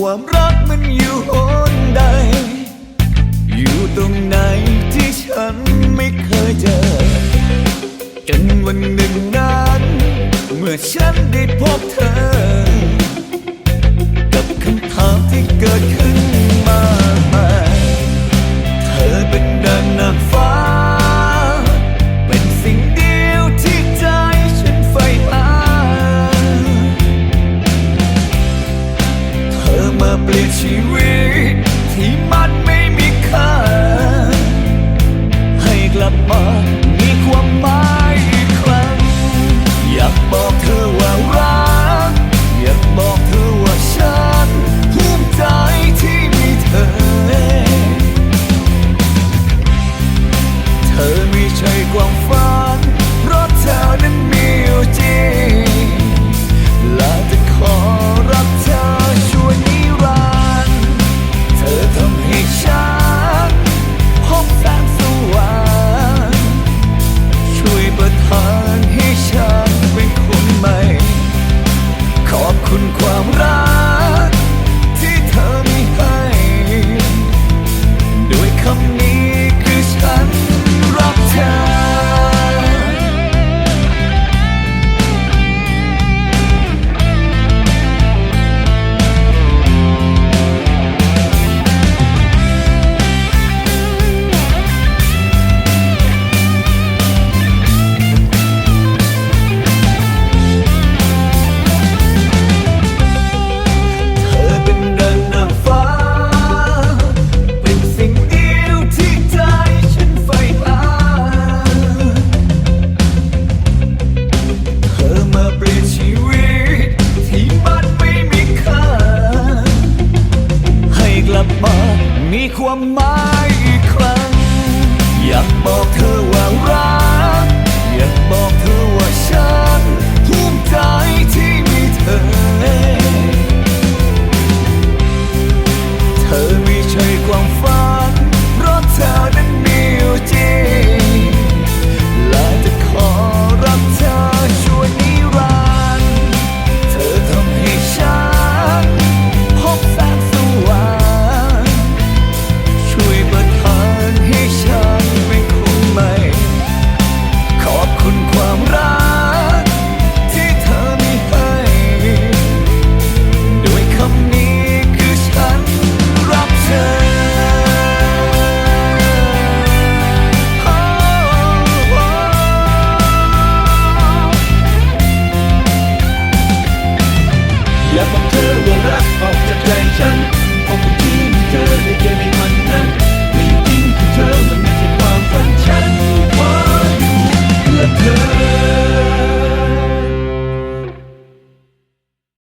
ความรักมันอยู่หนใด อยู่ตรงไหนที่ฉันไม่เคยเจอ จนวันหนึ่งนั้น เมื่อฉันได้พบเธอ กับคำถามที่เกิด 一起为你。the of